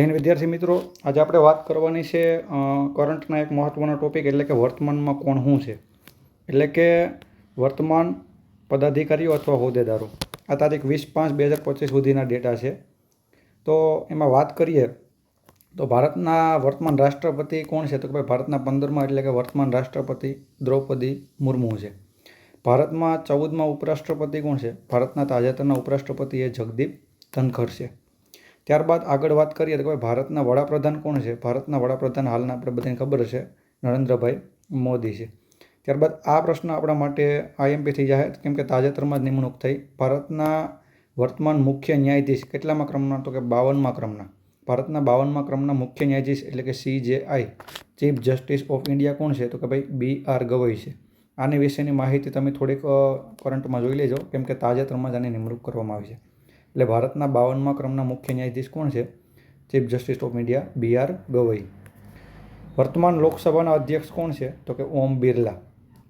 હિન્દ વિદ્યાર્થી મિત્રો. આજે આપણે વાત કરવાની છે કરંટના એક મહત્ત્વનો ટોપિક એટલે કે વર્તમાનમાં કોણ શું છે. એટલે કે વર્તમાન પદાધિકારીઓ અથવા હોદ્દેદારો. આ તારીખ વીસ પાંચ બે હજાર પચીસ સુધીના ડેટા છે. તો એમાં વાત કરીએ, તો ભારતના વર્તમાન રાષ્ટ્રપતિ કોણ છે? તો કે ભાઈ ભારતના પંદરમાં એટલે કે વર્તમાન રાષ્ટ્રપતિ દ્રૌપદી મુર્મુ છે. ભારતમાં ચૌદમાં ઉપરાષ્ટ્રપતિ કોણ છે? ભારતના તાજેતરના ઉપરાષ્ટ્રપતિ એ જગદીપ ધનખર છે. ત્યારબાદ આગળ વાત કરીએ તો ભાઈ ભારતના વડાપ્રધાન કોણ છે? ભારતના વડાપ્રધાન હાલના આપણે બધાને ખબર છે, નરેન્દ્રભાઈ મોદી છે. ત્યારબાદ આ પ્રશ્ન આપણા માટે આઈએમપી થઈ જાય, કેમ કે તાજેતરમાં જ નિમણૂક થઈ. ભારતના વર્તમાન મુખ્ય ન્યાયાધીશ કેટલામાં ક્રમના? તો કે બાવનમાં ક્રમના. ભારતના બાવનમાં ક્રમના મુખ્ય ન્યાયાધીશ એટલે કે C J I, chief justice of India કોણ છે? તો કે ભાઈ બી આર ગવઈ છે. આની વિશેની માહિતી તમે થોડીક કરંટમાં જોઈ લેજો, કેમ કે તાજેતરમાં જ આની નિમણૂક કરવામાં આવી છે. એટલે ભારતના બાવનમાં ક્રમના મુખ્ય ન્યાયાધીશ કોણ છે? Chief justice of India B R Gavai વર્તમાન લોકસભાના અધ્યક્ષ કોણ છે? તો કે ઓમ બિરલા.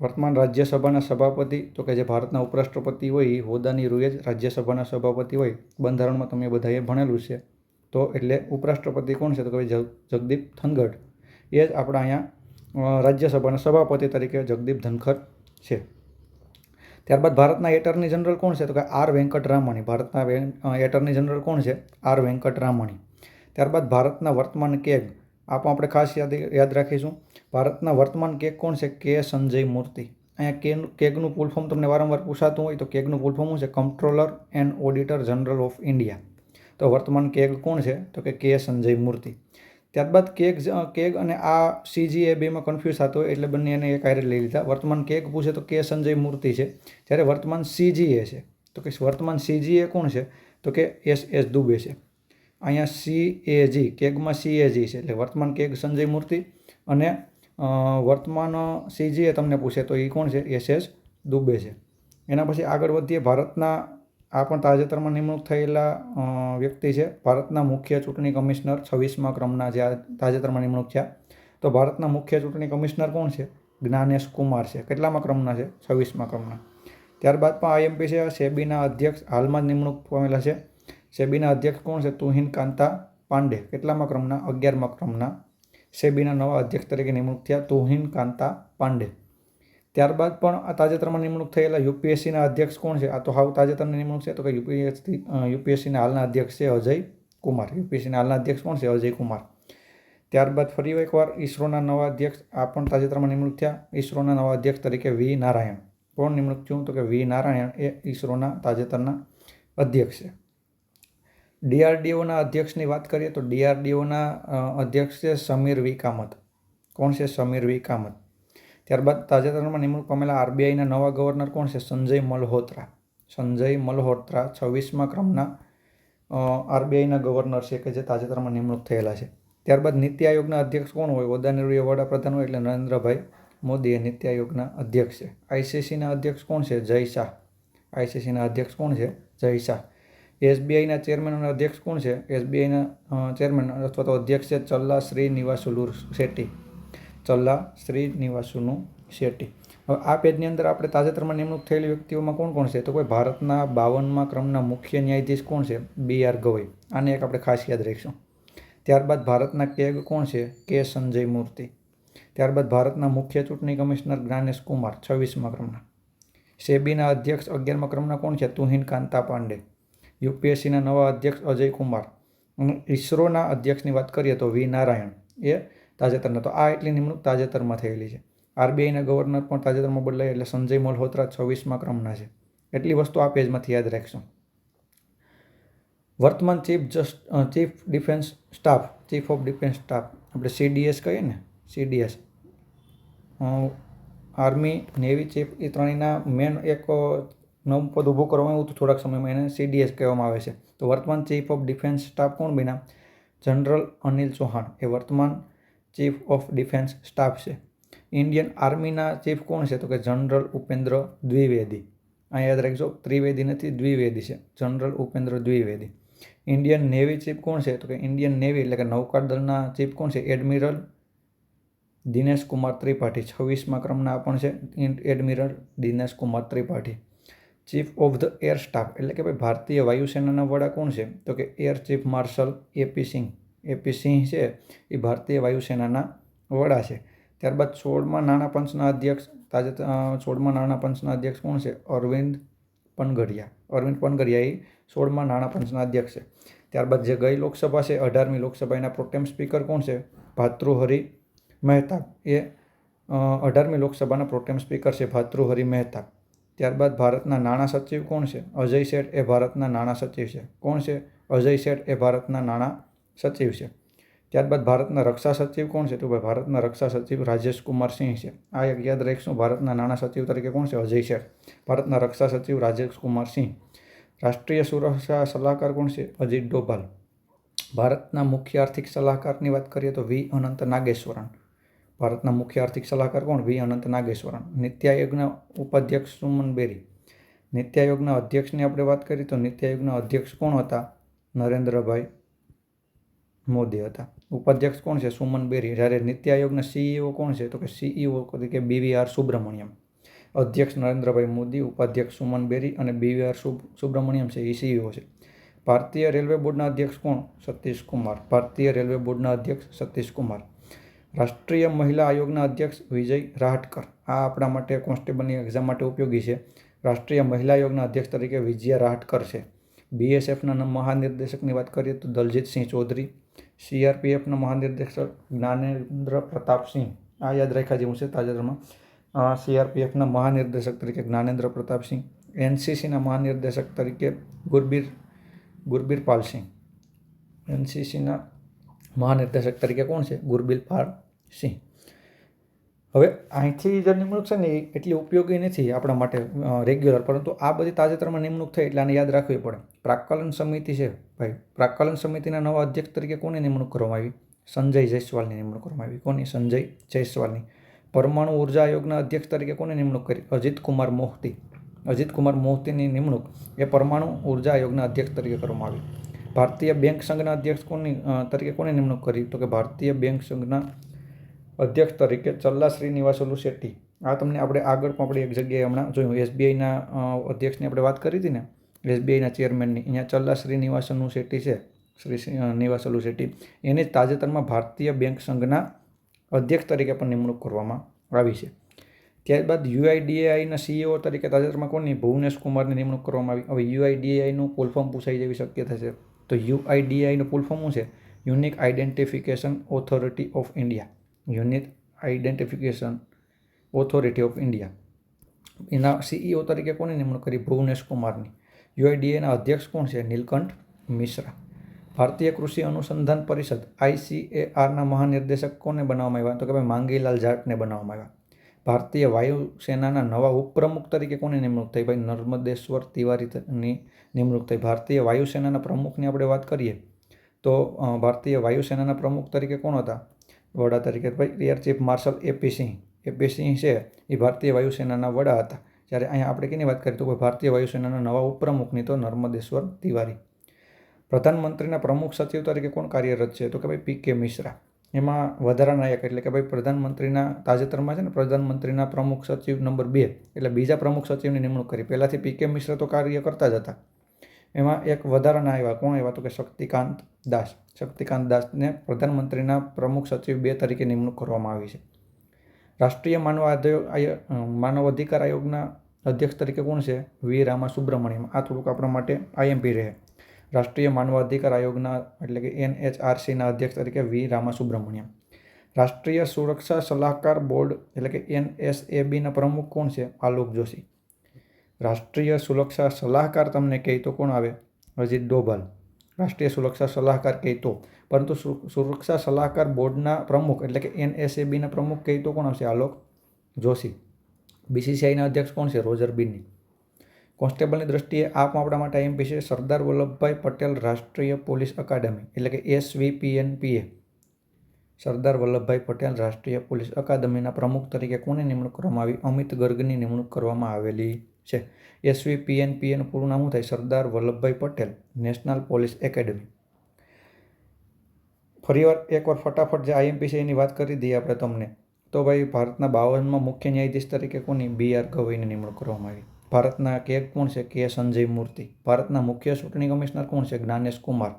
વર્તમાન રાજ્યસભાના સભાપતિ, તો કે જે ભારતના ઉપરાષ્ટ્રપતિ હોય એ હોદ્દાની રૂએ રાજ્યસભાના સભાપતિ હોય. બંધારણમાં તમે બધાએ ભણેલું છે. તો એટલે ઉપરાષ્ટ્રપતિ કોણ છે? તો કે જગદીપ ધનગઢ એ જ આપણા અહીંયા રાજ્યસભાના સભાપતિ તરીકે જગદીપ ધનખર છે. ત્યારબાદ ભારતના એટર્ની જનરલ કોણ છે? તો કે આર વેંકટરામણી ભારતના એટર્ની જનરલ કોણ છે? આર વેંકટરામણી ત્યારબાદ ભારતના વર્તમાન કેગ. આ પણ આપણે ખાસ યાદ યાદ રાખીશું. ભારતના વર્તમાન કેગ કોણ છે? કે સંજય મૂર્તિ. અહીંયા કે, કેગનું ફૂલ તમને વારંવાર પૂછાતું હોય તો કેગનું ફૂલ ફોર્મ છે? Controller and auditor general of India તો વર્તમાન કેગ કોણ છે? તો કે કે સંજય મૂર્તિ. ત્યારબાદ જ- કેગ અને આ સીજી એ બેમાં કન્ફ્યુઝ થતો એટલે બંને એને એક હારે લઈ લીધા. વર્તમાન કેગ પૂછે તો કે સંજય મૂર્તિ છે. જ્યારે વર્તમાન સીજીએ છે. તો કે વર્તમાન સીજી એ કોણ છે? તો કે એસ એસ દુબે છે. અહીંયા સી એ જી કેગમાં સી એ જી છે. એટલે વર્તમાન કેગ સંજય મૂર્તિ અને વર્તમાન સીજી એ તમને પૂછે તો એ કોણ છે? એસ એસ દુબે છે. એના પછી આગળ વધીએ. ભારતના આ પણ તાજેતરમાં નિમણૂક થયેલા વ્યક્તિ છે, ભારતના મુખ્ય ચૂંટણી કમિશનર છવ્વીસમા ક્રમના જે તાજેતરમાં નિમણૂક થયા. તો ભારતના મુખ્ય ચૂંટણી કમિશનર કોણ છે? જ્ઞાનેશ કુમાર છે. કેટલામાં ક્રમના છે? છવ્વીસમા ક્રમના. ત્યારબાદ પણ આઈએમપી છે, સેબીના અધ્યક્ષ, હાલમાં જ નિમણૂક પામેલા છે. સેબીના અધ્યક્ષ કોણ છે? તુહિન કાંતા પાંડે. કેટલામાં ક્રમના? અગિયારમા ક્રમના. સેબીના નવા અધ્યક્ષ તરીકે નિમણૂક થયા તુહિન કાંતા પાંડે. ત્યારબાદ પણ આ તાજેતરમાં નિમણૂક થયેલા યુપીએસસીના અધ્યક્ષ કોણ છે? આ તો હાવ તાજેતરની નિમણૂક છે, તો કે યુપીએસસી યુપીએસસીના હાલના અધ્યક્ષ છે અજય કુમાર. યુપીએસસીના હાલના અધ્યક્ષ કોણ છે? અજય કુમાર. ત્યારબાદ ફરી એકવાર ઈસરોના નવા અધ્યક્ષ, આ પણ તાજેતરમાં નિમણૂક થયા, ઈસરોના નવા અધ્યક્ષ તરીકે વી નારાયણ. કોણ નિમણૂક થયું? તો કે વી નારાયણ એ ઈસરોના તાજેતરના અધ્યક્ષ છે. ડીઆરડીઓના અધ્યક્ષની વાત કરીએ તો ડીઆરડીઓના અધ્યક્ષ છે સમીર વી કામત. કોણ છે? સમીર વી કામત. ત્યારબાદ તાજેતરમાં નિમણૂક પામેલા આરબીઆઈના નવા ગવર્નર કોણ છે? સંજય મલ્હોત્રા. સંજય મલ્હોત્રા છવ્વીસમા ક્રમના આરબીઆઈના ગવર્નર છે કે જે તાજેતરમાં નિમણૂક થયેલા છે. ત્યારબાદ નીતિ આયોગના અધ્યક્ષ કોણ હોય? વડાનિર્ણય વડાપ્રધાન હોય એટલે નરેન્દ્રભાઈ મોદી એ નીતિ આયોગના અધ્યક્ષ છે. આઈસીસીના અધ્યક્ષ કોણ છે? જય શાહ. આઈસીસીના અધ્યક્ષ કોણ છે? જય શાહ. એસબીઆઈના ચેરમેન અને અધ્યક્ષ કોણ છે? એસબીઆઈના ચેરમેન અથવા તો અધ્યક્ષ છે ચલ્લા શ્રીનિવાસુલુ શેટ્ટી. ચલ્લા શ્રીનિવાસુનું શેટ્ટી હવે આ પેજની અંદર આપણે તાજેતરમાં નિમણૂક થયેલી વ્યક્તિઓમાં કોણ કોણ છે? તો કોઈ ભારતના બાવનમાં ક્રમના મુખ્ય ન્યાયાધીશ કોણ છે? બી આર ગવઈ. આને એક આપણે ખાસ યાદ રાખીશું. ત્યારબાદ ભારતના કેગ કોણ છે? કે સંજય મૂર્તિ. ત્યારબાદ ભારતના મુખ્ય ચૂંટણી કમિશનર જ્ઞાનેશ કુમાર, છવ્વીસમાં ક્રમના. સેબીના અધ્યક્ષ અગિયારમાં ક્રમના કોણ છે? તુહિન કાંતા પાંડે. યુપીએસસીના નવા અધ્યક્ષ અજય કુમાર. અને ઈસરોના અધ્યક્ષની વાત કરીએ તો વી નારાયણ. એ તાજેતરના. તો આ એટલી નિમણૂક તાજેતરમાં થયેલી છે. આરબીઆઈના ગવર્નર પણ તાજેતરમાં બદલાય એટલે સંજય મલ્હોત્રા છવ્વીસમાં ક્રમના છે. એટલી વસ્તુ આ પેજમાંથી યાદ રાખશું. વર્તમાન chief just chief defence staff, chief of defence staff, આપણે સીડીએસ કહીએ ને, સીડીએસ. આર્મી, નેવી ચીફ, એ ત્રણેયના મેન એક નવું પદ ઊભું કરવામાં આવ્યું હતું થોડાક સમયમાં, એને સીડીએસ કહેવામાં આવે છે. તો વર્તમાન ચીફ ઓફ ડિફેન્સ સ્ટાફ કોણ બન્યા? જનરલ અનિલ ચૌહાણ. એ વર્તમાન ચીફ ઓફ ડિફેન્સ સ્ટાફ છે. ઇન્ડિયન આર્મીના ચીફ કોણ છે? તો કે જનરલ ઉપેન્દ્ર દ્વિવેદી. આ યાદ રાખજો, ત્રિવેદી નથી, દ્વિવેદી છે. General Upendra Dwivedi. Indian navy chief કોણ છે? તો કે ઇન્ડિયન નેવી એટલે કે નૌકાદળના ચીફ કોણ છે? એડમિરલ દિનેશ કુમાર ત્રિપાઠી. છવ્વીસમા ક્રમના પણ છે admiral Dinesh Kumar Tripathi. Chief of the air staff એટલે કે ભાઈ ભારતીય વાયુસેનાના વડા કોણ છે? તો કે air chief marshal AP Singh AP Singh છે, એ ભારતીય વાયુસેનાના વડા છે. ત્યારબાદ સોળમા નાણાં પંચના અધ્યક્ષ, તાજેતર સોળમા નાણાં પંચના અધ્યક્ષ કોણ છે? અરવિંદ પનગડિયા અરવિંદ પનગઢિયા એ સોળમા નાણાં પંચના અધ્યક્ષ છે. ત્યારબાદ જે ગઈ લોકસભા છે, અઢારમી લોકસભાના પ્રોટેમ સ્પીકર કોણ છે? ભાતૃહરિ મહેતા. એ અઢારમી લોકસભાના પ્રોટેમ સ્પીકર છે, ભાતૃહરિ મહેતા. ત્યારબાદ ભારતના નાણાં સચિવ કોણ છે? અજય શેઠ એ ભારતના નાણાં સચિવ છે. કોણ છે? અજય શેઠ એ ભારતના નાણાં સચિવ છે. ત્યારબાદ ભારતના રક્ષા સચિવ કોણ છે? તો ભાઈ ભારતના રક્ષા સચિવ રાજેશ કુમાર સિંહ છે. આ એક યાદ રાખીશું, ભારતના નાણાં સચિવ તરીકે કોણ છે? અજય છે ભારતના રક્ષા સચિવ રાજેશ કુમાર સિંહ. રાષ્ટ્રીય સુરક્ષા સલાહકાર કોણ છે? અજીત ડોભાલ. ભારતના મુખ્ય આર્થિક સલાહકારની વાત કરીએ તો વી અનંત નાગેશ્વરન. ભારતના મુખ્ય આર્થિક સલાહકાર કોણ? વી અનંત નાગેશ્વરન. નીતિ આયોગના ઉપાધ્યક્ષ સુમન બેરી. નીતિ આયોગના અધ્યક્ષની આપણે વાત કરીએ તો નીતિ આયોગના અધ્યક્ષ કોણ હતા? નરેન્દ્રભાઈ મોદી હતા. ઉપાધ્યક્ષ કોણ છે? સુમન બેરી. જ્યારે નીતિ આયોગના સીઈઓ કોણ છે? તો કે સીઈઓ તરીકે બીવી આર સુબ્રમણ્યમ. અધ્યક્ષ નરેન્દ્રભાઈ મોદી, ઉપાધ્યક્ષ સુમન બેરી અને બીવી આર સુબ્રમણ્યમ છે એ સીઈઓ છે. ભારતીય રેલવે બોર્ડના અધ્યક્ષ કોણ? સતીશ કુમાર. ભારતીય રેલવે બોર્ડના અધ્યક્ષ સતીશ કુમાર. રાષ્ટ્રીય મહિલા આયોગના અધ્યક્ષ વિજય રાહટકર. આ આપણા માટે કોન્સ્ટેબલની એક્ઝામ માટે ઉપયોગી છે. રાષ્ટ્રીય મહિલા આયોગના અધ્યક્ષ તરીકે વિજયા રાહટકર છે. બીએસએફના મહાનિર્દેશકની વાત કરીએ તો દલજીતસિંહ ચૌધરી સીઆરપીએફના મહાનિર્દેશક જ્ઞાનેન્દ્ર પ્રતાપસિંહ, આ યાદ રાખ્યા જેવું છે તાજેતરમાં. સીઆરપીએફના મહાનિર્દેશક તરીકે જ્ઞાનેન્દ્ર પ્રતાપસિંહ એનસીસીના મહાનિર્દેશક તરીકે ગુરબીર ગુરબીરપાલ સિંહ એનસીસીના મહાનિર્દેશક તરીકે કોણ છે? ગુરબીરપાલ સિંહ હવે અહીંથી જે નિમણૂક છે ને એ એટલી ઉપયોગી નથી આપણા માટે રેગ્યુલર પરંતુ આ બધી તાજેતરમાં નિમણૂક થઈ એટલે આને યાદ રાખવી પડે. પ્રાકલન સમિતિ છે ભાઈ પ્રાકલન સમિતિના નવા અધ્યક્ષ તરીકે કોની નિમણૂક કરવામાં આવી? સંજય જયસ્વાલની નિમણૂક કરવામાં આવી. કોની? સંજય જયસ્વાલની. પરમાણુ ઊર્જા આયોગના અધ્યક્ષ તરીકે કોની નિમણૂક કરી? અજીત કુમાર મોહતી. અજીત કુમાર મોહતીની નિમણૂક એ પરમાણુ ઊર્જા આયોગના અધ્યક્ષ તરીકે કરવામાં આવી. ભારતીય બેંક સંઘના અધ્યક્ષ કોની તરીકે કોની નિમણૂક કરી? તો કે ભારતીય બેંક સંઘના અધ્યક્ષ તરીકે ચલ્લા શ્રીનિવાસોલુ શેટ્ટી. આ તમને આપણે આગળ પણ આપણે એક જગ્યાએ હમણાં જોયું, એસબીઆઈના અધ્યક્ષની આપણે વાત કરી હતી ને? એસબીઆઈના ચેરમેનની. અહીંયા ચલ્લા શ્રીનિવાસનુ શેટ્ટી છે, શ્રી નિવાસોલુ શેટ્ટી. એની તાજેતરમાં ભારતીય બેંક સંઘના અધ્યક્ષ તરીકે પણ નિમણૂક કરવામાં આવી છે. ત્યારબાદ યુઆઈડીએઆઈના સીઈઓ તરીકે તાજેતરમાં કોની ભુવનેશ કુમારની નિમણૂક કરવામાં આવી. હવે યુઆઈડીએઆઈનું ફોર્મ પૂછાઈ જેવી શક્યતા છે. તો યુઆઈડીએઆઈનું ફૂલ ફોર્મ શું છે? Unique identification authority of India unique identification authority of India. એના સીઈઓ તરીકે કોની નિમણૂક કરી? ભુવનેશ કુમારની. યુઆઈડીએના અધ્યક્ષ કોણ છે? નીલકંઠ મિશ્રા. ભારતીય કૃષિ અનુસંધાન પરિષદ, આઈસીએઆરના મહાનિર્દેશક કોને બનાવવામાં આવ્યા? તો કે ભાઈ માંગીલાલ જાટને બનાવવામાં આવ્યા. ભારતીય વાયુસેનાના નવા ઉપપ્રમુખ તરીકે કોની નિમણૂક થઈ? ભાઈ નર્મદેશ્વર તિવારીની નિમણૂક થઈ. ભારતીય વાયુસેનાના પ્રમુખની આપણે વાત કરીએ તો ભારતીય વાયુસેનાના પ્રમુખ તરીકે કોણ હતા? વડા તરીકે ભાઈ air chief marshal AP Singh AP Singh છે, એ ભારતીય વાયુસેનાના વડા હતા. જ્યારે અહીંયા આપણે કેની વાત કરીએ તો ભારતીય વાયુસેનાના નવા ઉપપ્રમુખની તો નર્મદેશ્વર તિવારી. પ્રધાનમંત્રીના પ્રમુખ સચિવ તરીકે કોણ કાર્યરત છે? તો કે ભાઈ પી કે મિશ્રા. એમાં વધારા નાયક એટલે કે ભાઈ પ્રધાનમંત્રીના તાજેતરમાં છે ને પ્રધાનમંત્રીના પ્રમુખ સચિવ નંબર બે, એટલે બીજા પ્રમુખ સચિવની નિમણૂક કરી. પહેલાંથી પી કે મિશ્રા તો કાર્ય કરતા જ હતા. એમાં એક વધારાના આવ્યા. કોણ આવ્યા તો કે શક્તિકાંત દાસ. શક્તિકાંત દાસને પ્રધાનમંત્રીના પ્રમુખ સચિવ બે તરીકે નિમણૂક કરવામાં આવી છે. રાષ્ટ્રીય માનવ માનવ અધિકાર આયોગના અધ્યક્ષ તરીકે કોણ છે? વી. રામા સુબ્રમણ્યમ આ થોડુંક આપણા માટે આઈએમપી રહે. રાષ્ટ્રીય માનવ અધિકાર આયોગના એટલે કે એનએચઆરસીના અધ્યક્ષ તરીકે વી. રામા સુબ્રમણ્યમ રાષ્ટ્રીય સુરક્ષા સલાહકાર બોર્ડ એટલે કે એનએસએબીના પ્રમુખ કોણ છે? આલોક જોશી. રાષ્ટ્રીય સુરક્ષા સલાહકાર તમને કહે કોણ આવે? અજીત ડોભાલ. રાષ્ટ્રીય સુરક્ષા સલાહકાર કહે તો પરંતુ સુરક્ષા સલાહકાર બોર્ડના પ્રમુખ એટલે કે એનએસએબીના પ્રમુખ કહે કોણ આવશે આલોક જોશી. બીસીસીઆઈના અધ્યક્ષ કોણ છે? રોજર બિન્ની. કોન્સ્ટેબલની દ્રષ્ટિએ આ પણ આપણા માટે એમપી છે? સરદાર વલ્લભભાઈ પટેલ રાષ્ટ્રીય પોલીસ અકાદમી એટલે કે એસવીપીએનપીએ. સરદાર વલ્લભભાઈ પટેલ રાષ્ટ્રીય પોલીસ અકાદમીના પ્રમુખ તરીકે કોની નિમણૂક કરવામાં આવી? અમિત ગર્ગની નિમણૂક કરવામાં આવેલી છે. એસવી પીએનપીએનું પૂરું નામ થાય? Sardar Vallabhbhai Patel national police academy ફરીવાર એકવાર ફટાફટ જે આઈએમપી છે એની વાત કરી દઈએ આપણે તમને. તો ભાઈ, ભારતના બાવનમાં મુખ્ય ન્યાયાધીશ તરીકે કોની? બી આર ગવઈને નિમણૂક કરવામાં આવી. ભારતના કે કોણ છે? કે સંજય મૂર્તિ. ભારતના મુખ્ય ચૂંટણી કમિશનર કોણ છે? જ્ઞાનેશ કુમાર.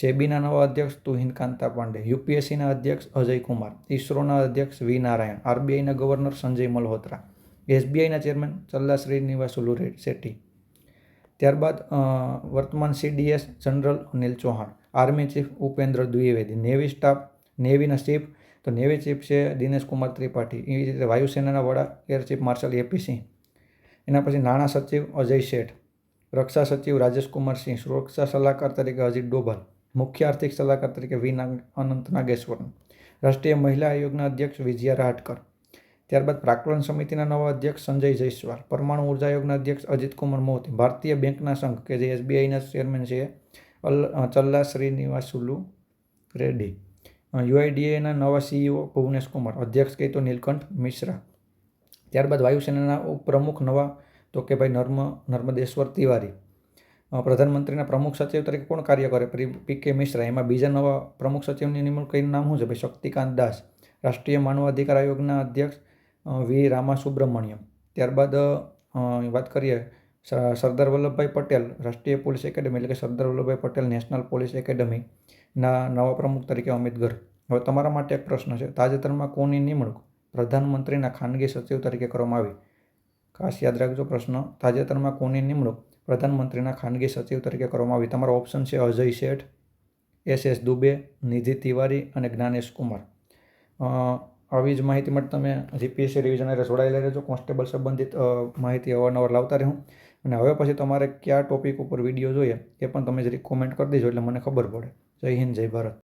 સેબીના નવા અધ્યક્ષ તુહિન કાંતા પાંડે. યુપીએસસીના અધ્યક્ષ અજય કુમાર. ઇસરોના અધ્યક્ષ વી નારાયણ. આરબીઆઈના ગવર્નર સંજય મલ્હોત્રા. એસબીઆઈના ચેરમેન ચલ્લા શ્રીનિવાસુલુ રે- શેટ્ટી. ત્યારબાદ વર્તમાન CDS general Anil Chauhan, army chief Upendra Dwivedi, navy staff, નેવીના chief, તો નેવી ચીફ છે દિનેશ કુમાર ત્રિપાઠી. એવી રીતે વાયુસેનાના વડા air chief marshal AP Singh. એના પછી નાણાં સચિવ અજય શેઠ. રક્ષા સચિવ રાજેશ કુમાર સિંહ, સુરક્ષા સલાહકાર તરીકે અજીત ડોભાલ, મુખ્ય આર્થિક સલાહકાર તરીકે વી અનંત નાગેશ્વરન, રાષ્ટ્રીય મહિલા આયોગના અધ્યક્ષ વિજયા રાહટકર. ત્યારબાદ પ્રાકલન સમિતિના નવા અધ્યક્ષ સંજય જયસ્વાલ, પરમાણુ ઊર્જા આયોગના અધ્યક્ષ અજીત કુમાર મોહતી, ભારતીય બેંકના સંઘ કે જે એસબીઆઈના ચેરમેન છે અલ ચલ્લા શ્રીનિવાસુલુ રેડ્ડી. યુઆઈડીએના નવા સીઈઓ ભુવનેશ કુમાર, અધ્યક્ષ કહે તો નીલકંઠ મિશ્રા. ત્યારબાદ વાયુસેનાના ઉપપ્રમુખ નવા, તો કે ભાઈ નર્મ, નર્મદેશ્વર તિવારી. પ્રધાનમંત્રીના પ્રમુખ સચિવ તરીકે કોણ કાર્ય કરે? પી કે મિશ્રા. એમાં બીજા નવા પ્રમુખ સચિવની નિમણૂક કઈ નામ શું છે? ભાઈ શક્તિકાંત દાસ. રાષ્ટ્રીય માનવ અધિકાર આયોગના અધ્યક્ષ વી. રામા સુબ્રમણ્યમ ત્યારબાદ વાત કરીએ સરદાર વલ્લભભાઈ પટેલ, રાષ્ટ્રીય પોલીસ એકેડમી, એટલે કે સરદાર વલ્લભભાઈ પટેલ નેશનલ પોલીસ એકેડમીના નવા પ્રમુખ તરીકે અમિત ગર હવે તમારા માટે એક પ્રશ્ન છે, તાજેતરમાં કોની નિમણૂક પ્રધાનમંત્રીના ખાનગી સચિવ તરીકે કરવામાં આવી? ખાસ યાદ રાખજો પ્રશ્ન, તાજેતરમાં કોની નિમણૂક પ્રધાનમંત્રીના ખાનગી સચિવ તરીકે કરવામાં આવી? તમારો ઓપ્શન છે અજય શેઠ, એસ. એસ. દુબે, નિધિ તિવારી અને જ્ઞાનેશ કુમાર. આવી જ માહિતી માટે તમે જીપીએસસી રિવિઝન હારે જોડાયેલા રહેજો. કોન્સ્ટેબલ સંબંધિત માહિતી અવારનવાર લાવતા રહું. અને હવે પછી તમારે કયા ટોપિક ઉપર વીડિયો જોઈએ એ પણ તમે જરી કોમેન્ટ કરી દેજો એટલે મને ખબર પડે. જય હિન્દ, જય ભારત.